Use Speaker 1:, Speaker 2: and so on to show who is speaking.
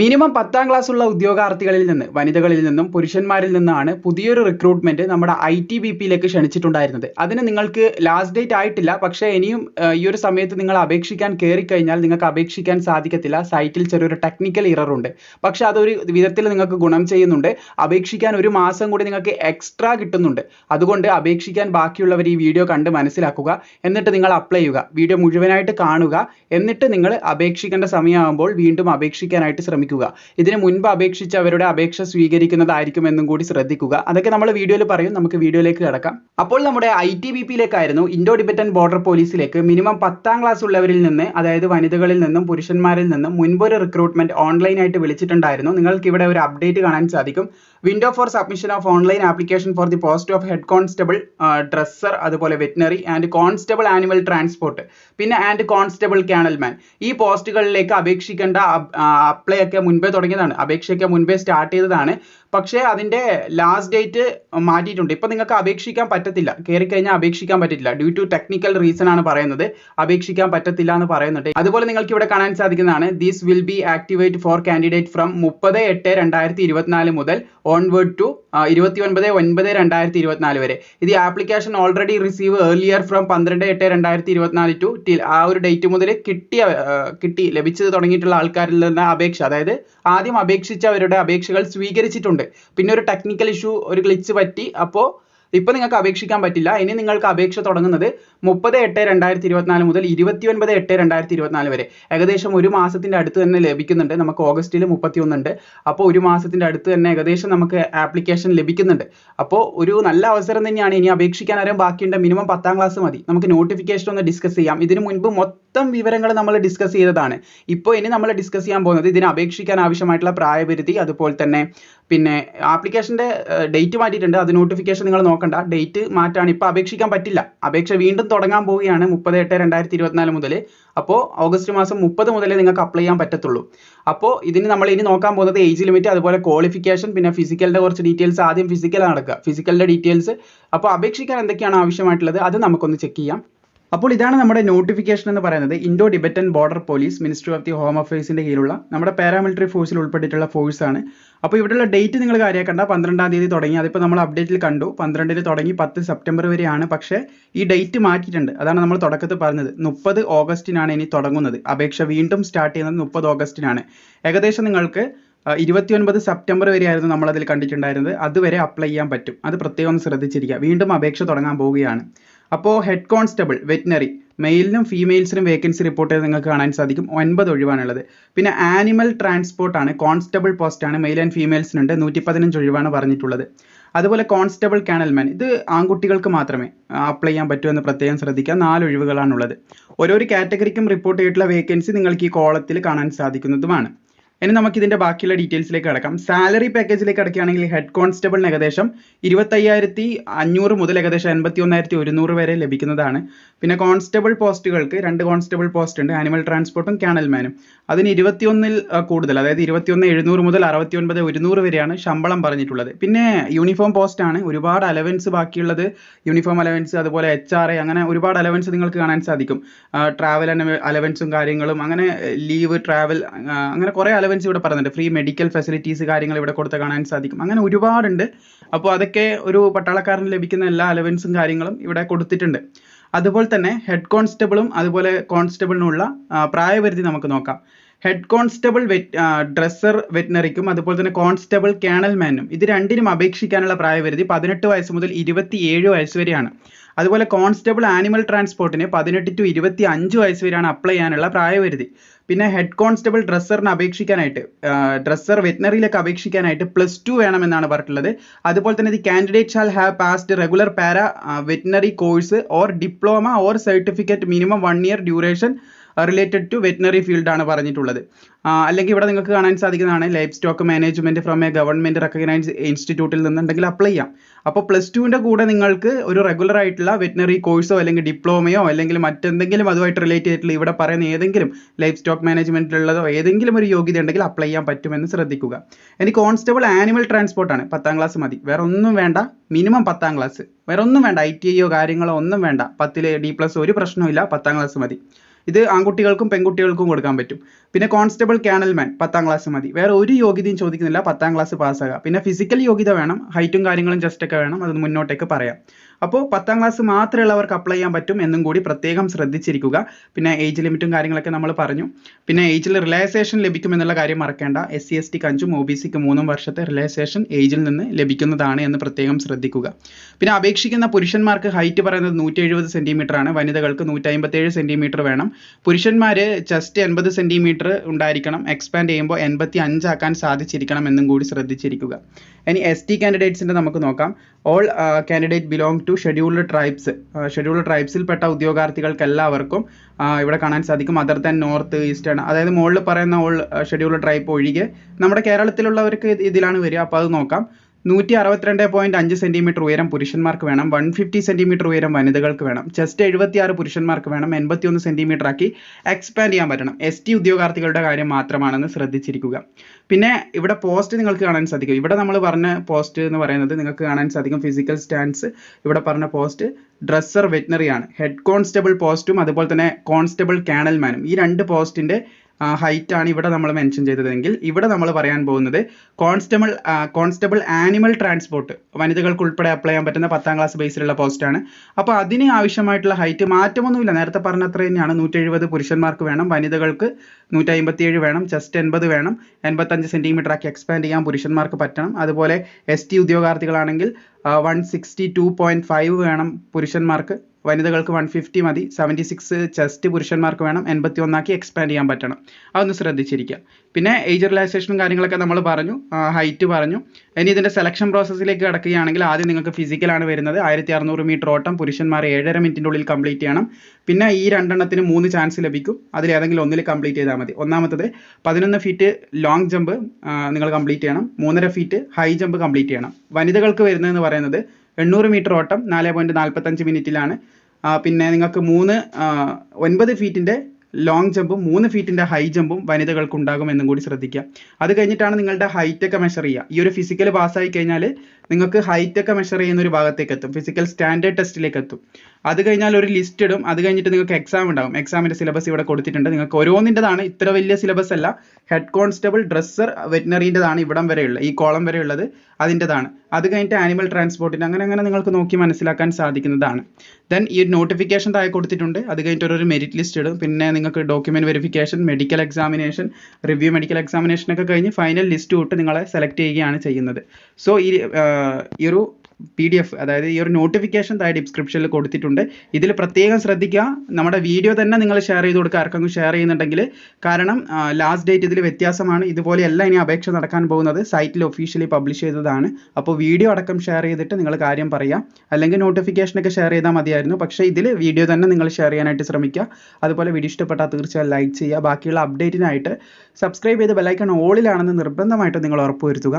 Speaker 1: Minimum പത്താം class ഉള്ള ഉദ്യോഗാർത്ഥികളിൽ നിന്ന് വനിതകളിൽ നിന്നും പുരുഷന്മാരിൽ നിന്നാണ് പുതിയൊരു റിക്രൂട്ട്മെന്റ് നമ്മുടെ ഐ ടി ബി പിയിലേക്ക് ക്ഷണിച്ചിട്ടുണ്ടായിരുന്നത്. അതിന് നിങ്ങൾക്ക് ലാസ്റ്റ് ഡേറ്റ് ആയിട്ടില്ല. പക്ഷേ ഇനിയും ഈ ഒരു സമയത്ത് നിങ്ങൾ അപേക്ഷിക്കാൻ കയറി കഴിഞ്ഞാൽ നിങ്ങൾക്ക് അപേക്ഷിക്കാൻ സാധിക്കത്തില്ല. സൈറ്റിൽ ചെറിയൊരു ടെക്നിക്കൽ ഇറർ ഉണ്ട്. പക്ഷേ അതൊരു വിധത്തിൽ നിങ്ങൾക്ക് ഗുണം ചെയ്യുന്നുണ്ട്. അപേക്ഷിക്കാൻ ഒരു മാസം കൂടി നിങ്ങൾക്ക് എക്സ്ട്രാ കിട്ടുന്നുണ്ട്. അതുകൊണ്ട് അപേക്ഷിക്കാൻ ബാക്കിയുള്ളവർ ഈ വീഡിയോ കണ്ട് മനസ്സിലാക്കുക. എന്നിട്ട് നിങ്ങൾ അപ്ലൈ ചെയ്യുക. വീഡിയോ മുഴുവനായിട്ട് കാണുക. എന്നിട്ട് നിങ്ങൾ അപേക്ഷിക്കേണ്ട സമയമാകുമ്പോൾ വീണ്ടും അപേക്ഷിക്കാനായിട്ട് ശ്രമിക്കുക. ഇതിന് മുൻപ് അപേക്ഷിച്ച് അവരുടെ അപേക്ഷ സ്വീകരിക്കുന്നതായിരിക്കും എന്നും കൂടി ശ്രദ്ധിക്കുക. അതൊക്കെ നമ്മൾ വീഡിയോയിൽ പറയും. നമുക്ക് വീഡിയോയിലേക്ക് കിടക്കാം. അപ്പോൾ നമ്മുടെ ഐ ടി ബി പിയിലേക്കായിരുന്നു ഇൻഡോ ടിബറ്റൻ ബോർഡർ പോലീസിലേക്ക് മിനിമം പത്താം ക്ലാസ് ഉള്ളവരിൽ നിന്ന് അതായത് വനിതകളിൽ നിന്നും പുരുഷന്മാരിൽ നിന്നും മുൻപൊരു റിക്രൂട്ട്മെന്റ് ഓൺലൈനായിട്ട് വിളിച്ചിട്ടുണ്ടായിരുന്നു. നിങ്ങൾക്ക് ഇവിടെ ഒരു അപ്ഡേറ്റ് കാണാൻ സാധിക്കും. Window for submission of online application for the post of head constable dresser അതുപോലെ veterinary and constable animal transport പിന്നെ ആൻഡ് കോൺസ്റ്റബിൾ ക്യാനൽമാൻ. ഈ പോസ്റ്റുകളിലേക്ക് അപേക്ഷിക്കേണ്ട അപ്ലൈ ഒക്കെ മുൻപേ തുടങ്ങിയതാണ്. അപേക്ഷയൊക്കെ മുൻപേ സ്റ്റാർട്ട് ചെയ്തതാണ്. പക്ഷേ അതിന്റെ ലാസ്റ്റ് ഡേറ്റ് മാറ്റിയിട്ടുണ്ട്. ഇപ്പം നിങ്ങൾക്ക് അപേക്ഷിക്കാൻ പറ്റത്തില്ല. കയറി കഴിഞ്ഞാൽ അപേക്ഷിക്കാൻ പറ്റത്തില്ല. ഡ്യൂ ടു ടെക്നിക്കൽ റീസൺ ആണ് പറയുന്നത്. അപേക്ഷിക്കാൻ പറ്റത്തില്ല എന്ന് പറയുന്നുണ്ട്. അതുപോലെ നിങ്ങൾക്ക് ഇവിടെ കാണാൻ സാധിക്കുന്നതാണ്. These will be activate for candidate from മുപ്പത് എട്ട് രണ്ടായിരത്തി ഇരുപത്തിനാല് മുതൽ ഓൺവേർഡ് ടു ഇരുപത്തി ഒൻപത് ഒൻപത് രണ്ടായിരത്തി ഇരുപത്തിനാല് വരെ. ഇത് application already receive earlier from പന്ത്രണ്ട് എട്ട് രണ്ടായിരത്തി ഇരുപത്തിനാല് ടു ടിൽ ആ ഒരു ഡേറ്റ് മുതൽ കിട്ടിയ കിട്ടി ലഭിച്ചത് തുടങ്ങിയിട്ടുള്ള ആൾക്കാരിൽ നിന്ന് അപേക്ഷ. അതായത് ആദ്യം അപേക്ഷിച്ചവരുടെ അപേക്ഷകൾ സ്വീകരിച്ചിട്ടുണ്ട്. പിന്നെ ഒരു ടെക്നിക്കൽ ഇഷ്യൂ ഒരു ഗ്ലിച്ച് പറ്റി. അപ്പോൾ ഇപ്പൊ നിങ്ങൾക്ക് അപേക്ഷിക്കാൻ പറ്റില്ല. ഇനി നിങ്ങൾക്ക് അപേക്ഷ തുടങ്ങുന്നത് മുപ്പത് എട്ട് രണ്ടായിരത്തി ഇരുപത്തിനാല് മുതൽ ഇരുപത്തി ഒൻപത് എട്ട് രണ്ടായിരത്തി ഇരുപത്തിനാല് വരെ. ഏകദേശം ഒരു മാസത്തിന്റെ അടുത്ത് തന്നെ ലഭിക്കുന്നുണ്ട്. നമുക്ക് ഓഗസ്റ്റിൽ മുപ്പത്തി ഒന്നുണ്ട് അപ്പോൾ ഒരു മാസത്തിന്റെ അടുത്ത് തന്നെ ഏകദേശം നമുക്ക് ആപ്ലിക്കേഷൻ ലഭിക്കുന്നുണ്ട്. അപ്പോൾ ഒരു നല്ല അവസരം തന്നെയാണ് ഇനി അപേക്ഷിക്കാൻ. ആരും ബാക്കിയുണ്ട്. മിനിമം പത്താം ക്ലാസ് മതി. നമുക്ക് നോട്ടിഫിക്കേഷൻ ഒന്ന് ഡിസ്കസ് ചെയ്യാം. ഇതിനു മുൻപ് മൊത്തം വിവരങ്ങൾ നമ്മൾ ഡിസ്കസ് ചെയ്തതാണ്. ഇപ്പോൾ ഇനി നമ്മൾ ഡിസ്കസ് ചെയ്യാൻ പോകുന്നത് ഇതിന് അപേക്ഷിക്കാൻ ആവശ്യമായിട്ടുള്ള പ്രായപരിധി അതുപോലെ തന്നെ പിന്നെ ആപ്ലിക്കേഷന്റെ ഡേറ്റ് മാറ്റിയിട്ടുണ്ട്. അത് നോട്ടിഫിക്കേഷൻ നിങ്ങൾ നോക്കണ്ട. ഡേറ്റ് മാറ്റാണ് ഇപ്പോൾ അപേക്ഷിക്കാൻ പറ്റില്ല. അപേക്ഷ വീണ്ടും തുടങ്ങാൻ പോവുകയാണ് മുപ്പത് എട്ട് രണ്ടായിരത്തി ഇരുപത്തിനാല് മുതൽ. അപ്പോൾ ഓഗസ്റ്റ് മാസം മുപ്പത് മുതലേ നിങ്ങൾക്ക് അപ്ലൈ ചെയ്യാൻ പറ്റത്തുള്ളൂ. അപ്പോൾ ഇതിന് നമ്മൾ ഇനി നോക്കാൻ പോകുന്നത് ഏജ് ലിമിറ്റ് അതുപോലെ ക്വാളിഫിക്കേഷൻ പിന്നെ ഫിസിക്കലിന്റെ കുറച്ച് ഡീറ്റെയിൽസ് ആദ്യം ഫിസിക്കൽ നടക്കുക ഫിസിക്കലിന്റെ ഡീറ്റെയിൽസ് അപ്പോൾ അപേക്ഷിക്കാൻ എന്തൊക്കെയാണ് ആവശ്യമായിട്ടുള്ളത്? അത് നമുക്കൊന്ന് ചെക്ക് ചെയ്യാം. അപ്പോൾ ഇതാണ് നമ്മുടെ നോട്ടിഫിക്കേഷൻ എന്ന് പറയുന്നത്. Indo Tibetan border police ministry of the home അഫയേഴ്സിന്റെ കീഴിലുള്ള നമ്മുടെ പാരാമിലിറ്ററി ഫോഴ്സിൽ ഉൾപ്പെട്ടിട്ടുള്ള ഫോഴ്സാണ് അപ്പോൾ ഇവിടെയുള്ള ഡേറ്റ് നിങ്ങൾ കാര്യമാക്കണ്ട പന്ത്രണ്ടാം തീയതി തുടങ്ങി. അതിപ്പോൾ നമ്മൾ അപ്ഡേറ്റിൽ കണ്ടു. പന്ത്രണ്ടിന് തുടങ്ങി പത്ത് സെപ്റ്റംബർ വരെയാണ്. പക്ഷേ ഈ ഡേറ്റ് മാറ്റിയിട്ടുണ്ട്. അതാണ് നമ്മൾ തുടക്കത്തിൽ പറഞ്ഞത്. മുപ്പത് ഓഗസ്റ്റിനാണ് ഇനി തുടങ്ങുന്നത്. അപേക്ഷ വീണ്ടും സ്റ്റാർട്ട് ചെയ്യുന്നത് മുപ്പത് ഓഗസ്റ്റിനാണ്. ഏകദേശം നിങ്ങൾക്ക് ഇരുപത്തിയൊൻപത് സെപ്റ്റംബർ വരെയായിരുന്നു നമ്മളതിൽ കണ്ടിട്ടുണ്ടായിരുന്നത്. അതുവരെ അപ്ലൈ ചെയ്യാൻ പറ്റും. അത് പ്രത്യേകം ശ്രദ്ധിച്ചിരിക്കുക. വീണ്ടും അപേക്ഷ തുടങ്ങാൻ പോവുകയാണ്. അപ്പോൾ ഹെഡ് കോൺസ്റ്റബിൾ വെറ്റിനറി മെയിലിനും ഫീമെയിൽസിനും വേക്കൻസി റിപ്പോർട്ട് നിങ്ങൾക്ക് കാണാൻ സാധിക്കും. ഒൻപത് ഒഴിവാണുള്ളത്. പിന്നെ ആനിമൽ ട്രാൻസ്പോർട്ട് ആണ്. കോൺസ്റ്റബിൾ പോസ്റ്റ് ആണ്. മെയിൽ ആൻഡ് ഫീമെയിൽസിനുണ്ട് നൂറ്റി പതിനഞ്ച് ഒഴിവാണ് പറഞ്ഞിട്ടുള്ളത്. അതുപോലെ കോൺസ്റ്റബിൾ കാനൽമാൻ ഇത് ആൺകുട്ടികൾക്ക് മാത്രമേ അപ്ലൈ ചെയ്യാൻ പറ്റൂ എന്ന് പ്രത്യേകം ശ്രദ്ധിക്കുക. നാല് ഒഴിവുകളാണുള്ളത്. ഓരോരു കാറ്റഗറിക്കും റിപ്പോർട്ട് ചെയ്തിട്ടുള്ള വേക്കൻസി നിങ്ങൾക്ക് ഈ കോളത്തിൽ കാണാൻ സാധിക്കുന്നതുമാണ്. ഇനി നമുക്ക് ഇതിന്റെ ബാക്കിയുള്ള ഡീറ്റെയിൽസിലേക്ക് കിടക്കാം. സാലറി പാക്കേജിലേക്ക് കിടക്കുകയാണെങ്കിൽ ഹെഡ് കോൺസ്റ്റബിളിന് ഏകദേശം ഇരുപത്തയ്യായിരത്തി അഞ്ഞൂറ് മുതൽ ഏകദേശം എൺപത്തി ഒന്നായിരത്തി ഒരുന്നൂറ് വരെ ലഭിക്കുന്നതാണ്. പിന്നെ കോൺസ്റ്റബിൾ പോസ്റ്റുകൾക്ക് രണ്ട് കോൺസ്റ്റബിൾ പോസ്റ്റ് ഉണ്ട് ആനിമൽ ട്രാൻസ്പോർട്ടും ക്യാനൽമാനും അതിന് ഇരുപത്തിയൊന്നിൽ കൂടുതൽ അതായത് ഇരുപത്തിയൊന്ന് എഴുന്നൂറ് മുതൽ അറുപത്തി ഒൻപത് ഒരുന്നൂറ് വരെയാണ് ശമ്പളം പറഞ്ഞിട്ടുള്ളത്. പിന്നെ യൂണിഫോം പോസ്റ്റ് ആണ് ഒരുപാട് അലവൻസ് ബാക്കിയുള്ളത്. യൂണിഫോം അലവൻസ് അതുപോലെ എച്ച് ആർ എ അങ്ങനെ ഒരുപാട് അലവൻസ് നിങ്ങൾക്ക് കാണാൻ സാധിക്കും. ട്രാവൽ അലവൻസും കാര്യങ്ങളും അങ്ങനെ ലീവ് ട്രാവൽ അങ്ങനെ കുറേ അലവൻസ് ഇവിടെ പറയുന്നുണ്ട്. ഫ്രീ മെഡിക്കൽ ഫെസിലിറ്റീസ് കാര്യങ്ങൾ ഇവിടെ കൊടുത്ത് കാണാൻ സാധിക്കും. അങ്ങനെ ഒരുപാടുണ്ട്. അപ്പോൾ അതൊക്കെ ഒരു പട്ടാളക്കാരന് ലഭിക്കുന്ന എല്ലാ അലവൻസും കാര്യങ്ങളും ഇവിടെ കൊടുത്തിട്ടുണ്ട്. അതുപോലെ തന്നെ ഹെഡ് കോൺസ്റ്റബിളും അതുപോലെ കോൺസ്റ്റബിളിനുള്ള പ്രായപരിധി നമുക്ക് നോക്കാം. ഹെഡ് കോൺസ്റ്റബിൾ ഡ്രസ്സർ വെറ്റിനറിക്കും അതുപോലെ തന്നെ കോൺസ്റ്റബിൾ കാനൽമാനും ഇത് രണ്ടിനും അപേക്ഷിക്കാനുള്ള പ്രായപരിധി പതിനെട്ട് വയസ്സ് മുതൽ ഇരുപത്തിയേഴ് വയസ്സ് വരെയാണ്. അതുപോലെ കോൺസ്റ്റബിൾ ആനിമൽ ട്രാൻസ്പോർട്ടിന് പതിനെട്ട് ടു ഇരുപത്തി അഞ്ച് വയസ്സ് വരെയാണ് അപ്ലൈ ചെയ്യാനുള്ള പ്രായപരിധി. പിന്നെ ഹെഡ് കോൺസ്റ്റബിൾ ഡ്രസ്സറിന് അപേക്ഷിക്കാനായിട്ട് ഡ്രസ്സർ വെറ്റിനറിയിലേക്ക് അപേക്ഷിക്കാനായിട്ട് പ്ലസ് ടു വേണമെന്നാണ് പറഞ്ഞിട്ടുള്ളത്. അതുപോലെ തന്നെ the candidate shall have passed regular para veterinary course or diploma or certificate minimum one year duration related to veterinary field ആണ് പറഞ്ഞിട്ടുള്ളത്. അല്ലെങ്കിൽ ഇവിടെ നിങ്ങൾക്ക് കാണാൻ സാധിക്കുന്നതാണ് livestock management from a government recognised ഇൻസ്റ്റിറ്റ്യൂട്ടിൽ നിന്നുണ്ടെങ്കിൽ അപ്ലൈ ചെയ്യാം. അപ്പോൾ പ്ലസ് ടുവിന്റെ കൂടെ നിങ്ങൾക്ക് ഒരു റെഗുലർ ആയിട്ടുള്ള വെറ്റിനറി കോഴ്സോ അല്ലെങ്കിൽ ഡിപ്ലോമയോ അല്ലെങ്കിൽ മറ്റെന്തെങ്കിലും അതുമായിട്ട് റിലേറ്റ് ചെയ്തിട്ടുള്ള ഇവിടെ പറയുന്ന ഏതെങ്കിലും ലൈഫ് സ്റ്റോക്ക് മാനേജ്മെന്റിലുള്ളതോ ഏതെങ്കിലും ഒരു യോഗ്യത ഉണ്ടെങ്കിൽ അപ്ലൈ ചെയ്യാൻ പറ്റുമെന്ന് ശ്രദ്ധിക്കുക. ഇനി കോൺസ്റ്റബിൾ ആനിമൽ ട്രാൻസ്പോർട്ടാണ് പത്താം ക്ലാസ് മതി. വേറെ ഒന്നും വേണ്ട. മിനിമം പത്താം ക്ലാസ് വേറെ ഒന്നും വേണ്ട. ഐ ടി ഐയോ കാര്യങ്ങളോ ഒന്നും വേണ്ട. പത്തിലെ ഡി പ്ലസ് ഒരു പ്രശ്നവും ഇല്ല. പത്താം ക്ലാസ് മതി. ഇത് ആൺകുട്ടികൾക്കും പെൺകുട്ടികൾക്കും കൊടുക്കാൻ പറ്റും. പിന്നെ കോൺസ്റ്റബിൾ കാനൽമാൻ പത്താം ക്ലാസ് മതി. വേറെ ഒരു യോഗ്യതയും ചോദിക്കുന്നില്ല. പത്താം ക്ലാസ് പാസ്സാകുക പിന്നെ ഫിസിക്കൽ യോഗ്യത വേണം. ഹൈറ്റും കാര്യങ്ങളും ജസ്റ്റ് ഒക്കെ വേണം. അത് മുന്നോട്ടേക്ക് പറയാം. അപ്പോൾ പത്താം ക്ലാസ് മാത്രമുള്ളവർക്ക് അപ്ലൈ ചെയ്യാൻ പറ്റും എന്നും കൂടി പ്രത്യേകം ശ്രദ്ധിച്ചിരിക്കുക. പിന്നെ ഏജ് ലിമിറ്റും കാര്യങ്ങളൊക്കെ നമ്മൾ പറഞ്ഞു. പിന്നെ ഏജിൽ റിലാക്സേഷൻ ലഭിക്കുമെന്നുള്ള കാര്യം മറക്കേണ്ട. എസ് സി എസ് ടിക്ക് അഞ്ചും ഒ ബി സിക്ക് മൂന്നും വർഷത്തെ റിലാക്സേഷൻ ഏജിൽ നിന്ന് ലഭിക്കുന്നതാണ് എന്ന് പ്രത്യേകം ശ്രദ്ധിക്കുക. പിന്നെ അപേക്ഷിക്കുന്ന പുരുഷന്മാർക്ക് ഹൈറ്റ് പറയുന്നത് നൂറ്റി എഴുപത് സെന്റിമീറ്റർ ആണ്. വനിതകൾക്ക് നൂറ്റി അമ്പത്തേഴ് സെന്റിമീറ്റർ വേണം. പുരുഷന്മാർ ചെസ്റ്റ് എൺപത് സെന്റിമീറ്റർ ഉണ്ടായിരിക്കണം. എക്സ്പാൻഡ് ചെയ്യുമ്പോൾ എൺപത്തി അഞ്ചാക്കാൻ സാധിച്ചിരിക്കണം എന്നും കൂടി ശ്രദ്ധിച്ചിരിക്കുക. ഇനി എസ് ടി കാൻഡിഡേറ്റ്സിന്റെ നമുക്ക് നോക്കാം. All candidate belong to scheduled tribes scheduled ട്രൈബ്സിൽപ്പെട്ട ഉദ്യോഗാർത്ഥികൾക്ക് എല്ലാവർക്കും ഇവിടെ കാണാൻ സാധിക്കും. അതർ ദാൻ നോർത്ത് ഈസ്റ്റേൺ അതായത് മുകളിൽ പറയുന്ന ഓൾ ഷെഡ്യൂൾഡ് ട്രൈബ് ഒഴികെ നമ്മുടെ കേരളത്തിലുള്ളവർക്ക് ഇതിലാണ് വരിക. അപ്പോൾ അത് നോക്കാം. നൂറ്റി അറുപത്തിരണ്ട് പോയിന്റ് അഞ്ച് സെന്റിമീറ്റർ ഉയരം പുരുഷന്മാർക്ക് വേണം. വൺ ഫിഫ്റ്റി സെന്റിമീറ്റർ ഉയരം വനിതകൾക്ക് വേണം. ചെസ്റ്റ് എഴുപത്തിയാറ് പുരുഷന്മാർക്ക് വേണം. എൺപത്തിയൊന്ന് സെന്റിമീറ്റർ ആക്കി എക്സ്പാൻഡ് ചെയ്യാൻ പറ്റണം. എസ് ടി ഉദ്യോഗാർത്ഥികളുടെ കാര്യം മാത്രമാണെന്ന് ശ്രദ്ധിച്ചിരിക്കുക. പിന്നെ ഇവിടെ പോസ്റ്റ് നിങ്ങൾക്ക് കാണാൻ സാധിക്കും. ഇവിടെ നമ്മൾ പറഞ്ഞ പോസ്റ്റ് എന്ന് പറയുന്നത് നിങ്ങൾക്ക് കാണാൻ സാധിക്കും. ഫിസിക്കൽ സ്റ്റാൻസ് ഇവിടെ പറഞ്ഞ പോസ്റ്റ് ഡ്രസ്സർ വെറ്റിനറി ആണ്. ഹെഡ് കോൺസ്റ്റബിൾ പോസ്റ്റും അതുപോലെ തന്നെ കോൺസ്റ്റബിൾ കാനൽമാനും ഈ രണ്ട് പോസ്റ്റിന്റെ ഹൈറ്റ് ആണ് ഇവിടെ നമ്മൾ മെൻഷൻ ചെയ്തതെങ്കിൽ ഇവിടെ നമ്മൾ പറയാൻ പോകുന്നത് കോൺസ്റ്റബിൾ കോൺസ്റ്റബിൾ ആനിമൽ ട്രാൻസ്പോർട്ട് വനിതകൾക്ക് ഉൾപ്പെടെ അപ്ലൈ ചെയ്യാൻ പറ്റുന്ന പത്താം ക്ലാസ് ബേസിലുള്ള പോസ്റ്റാണ് അപ്പോൾ അതിന് ആവശ്യമായിട്ടുള്ള ഹൈറ്റ് മാറ്റമൊന്നുമില്ല. നേരത്തെ പറഞ്ഞ അത്ര തന്നെയാണ്. നൂറ്റി എഴുപത് പുരുഷന്മാർക്ക് വേണം വനിതകൾക്ക് നൂറ്റി അമ്പത്തിയേഴ് വേണം ചെസ്റ്റ് എൺപത് വേണം. എൺപത്തഞ്ച് സെന്റിമീറ്റർ ആക്കി എക്സ്പാൻഡ് ചെയ്യാൻ പുരുഷന്മാർക്ക് പറ്റണം. അതുപോലെ S T ഉദ്യോഗാർത്ഥികളാണെങ്കിൽ one sixty two point five വേണം പുരുഷന്മാർക്ക്. വനിതകൾക്ക് വൺ ഫിഫ്റ്റി മതി. സെവന്റി സിക്സ് ചെസ്റ്റ് പുരുഷന്മാർക്ക് വേണം. എൺപത്തി ഒന്നാക്കി എക്സ്പാൻഡ് ചെയ്യാൻ പറ്റണം. അതൊന്ന് ശ്രദ്ധിച്ചിരിക്കുക. പിന്നെ ഏജ് റിലാക്സേഷനും കാര്യങ്ങളൊക്കെ നമ്മൾ പറഞ്ഞു. ഹൈറ്റ് പറഞ്ഞു. ഇനി ഇതിന്റെ സെലക്ഷൻ പ്രോസസ്സിലേക്ക് കിടക്കുകയാണെങ്കിൽ ആദ്യം നിങ്ങൾക്ക് ഫിസിക്കലാണ് വരുന്നത്. ആയിരത്തി അറുന്നൂറ് മീറ്റർ ഓട്ടം. പുരുഷന്മാർ ഏഴര മിനിറ്റിന്റെ ഉള്ളിൽ കംപ്ലീറ്റ് ചെയ്യണം. പിന്നെ ഈ രണ്ടെണ്ണത്തിന് മൂന്ന് ചാൻസ് ലഭിക്കും. അതിൽ ഏതെങ്കിലും ഒന്നിൽ കംപ്ലീറ്റ് ചെയ്താൽ മതി. ഒന്നാമത്തത് പതിനൊന്ന് ഫീറ്റ് ലോങ് ജമ്പ് നിങ്ങൾ കംപ്ലീറ്റ് ചെയ്യണം. മൂന്നര ഫീറ്റ് ഹൈ ജമ്പ് കംപ്ലീറ്റ് ചെയ്യണം. വനിതകൾക്ക് വരുന്നതെന്ന് പറയുന്നത് എണ്ണൂറ് മീറ്റർ ഓട്ടം നാല് പോയിന്റ് നാൽപ്പത്തഞ്ച് മിനിറ്റിലാണ്. പിന്നെ നിങ്ങൾക്ക് മൂന്ന് ഒൻപത് ഫീറ്റിന്റെ ലോങ് ജമ്പും മൂന്ന് ഫീറ്റിന്റെ ഹൈ ജമ്പും വനിതകൾക്ക് ഉണ്ടാകും എന്നും കൂടി ശ്രദ്ധിക്കുക. അത് കഴിഞ്ഞിട്ടാണ് നിങ്ങളുടെ ഹൈറ്റ് ഒക്കെ മെഷർ ചെയ്യുക. ഈ ഒരു ഫിസിക്കൽ പാസ്സായി കഴിഞ്ഞാൽ നിങ്ങൾക്ക് ഹൈറ്റ് ഒക്കെ മെഷർ ചെയ്യുന്ന ഒരു ഭാഗത്തേക്ക് എത്തും. ഫിസിക്കൽ സ്റ്റാൻഡേർഡ് ടെസ്റ്റിലേക്ക് എത്തും. അത് കഴിഞ്ഞാൽ ഒരു ലിസ്റ്റ് ഇടും. അത് കഴിഞ്ഞിട്ട് നിങ്ങൾക്ക് എക്സാം ഉണ്ടാകും എക്സാമിന്റെ സിലബസ് ഇവിടെ കൊടുത്തിട്ടുണ്ട്. നിങ്ങൾക്ക് ഓരോന്നിന്റെതാണ്. ഇത്ര വലിയ സിലബസ് അല്ല. ഹെഡ് കോൺസ്റ്റബിൾ ഡ്രസ്സർ വെറ്റിനറിന്റെതാണ് ഇവിടം വരെയുള്ള ഈ കോളം വരെ ഉള്ളത് അതിന്റെതാണ്. അത് കഴിഞ്ഞിട്ട് ആനിമൽ ട്രാൻസ്പോർട്ടിന്റെ അങ്ങനെ അങ്ങനെ നിങ്ങൾക്ക് നോക്കി മനസ്സിലാക്കാൻ സാധിക്കുന്നതാണ്. ദെൻ ഈ ഒരു നോട്ടിഫിക്കേഷൻ താഴെ കൊടുത്തിട്ടുണ്ട്. അത് കഴിഞ്ഞിട്ട് ഒരു മെരിറ്റ് ലിസ്റ്റ് ഇടും. പിന്നെ നിങ്ങൾക്ക് document verification medical examination review medical examination ഒക്കെ കഴിഞ്ഞ് ഫൈനൽ ലിസ്റ്റ് തൊട്ട് നിങ്ങളെ സെലക്ട് ചെയ്യുകയാണ് ചെയ്യുന്നത്. സോ ഈ ഒരു പി ഡി എഫ് അതായത് ഈ ഒരു നോട്ടിഫിക്കേഷൻ താഴെ ഡിസ്ക്രിപ്ഷനിൽ കൊടുത്തിട്ടുണ്ട്. ഇതിൽ പ്രത്യേകം ശ്രദ്ധിക്കുക. നമ്മുടെ വീഡിയോ തന്നെ നിങ്ങൾ ഷെയർ ചെയ്ത് കൊടുക്കുക. ആർക്കെങ്കിലും ഷെയർ ചെയ്യുന്നുണ്ടെങ്കിൽ കാരണം ലാസ്റ്റ് ഡേറ്റ് ഇതിൽ വ്യത്യാസമാണ്. ഇതുപോലെയല്ല ഇനി അപേക്ഷ നടക്കാൻ പോകുന്നത്. സൈറ്റിൽ ഒഫീഷ്യലി പബ്ലിഷ് ചെയ്തതാണ്. അപ്പോൾ വീഡിയോ അടക്കം ഷെയർ ചെയ്തിട്ട് നിങ്ങൾ കാര്യം പറയുക അല്ലെങ്കിൽ നോട്ടിഫിക്കേഷനൊക്കെ ഷെയർ ചെയ്താൽ മതിയായിരുന്നു. പക്ഷേ ഇതിൽ വീഡിയോ തന്നെ നിങ്ങൾ ഷെയർ ചെയ്യാനായിട്ട് ശ്രമിക്കുക. അതുപോലെ വീഡിയോ ഇഷ്ടപ്പെട്ടാൽ തീർച്ചയായും ലൈക്ക് ചെയ്യുക. ബാക്കിയുള്ള അപ്ഡേറ്റിനായിട്ട് സബ്സ്ക്രൈബ് ചെയ്ത് ബെല്ലൈക്കൺ ഓളിലാണെന്ന് നിർബന്ധമായിട്ട് നിങ്ങൾ ഉറപ്പുവരുത്തുക.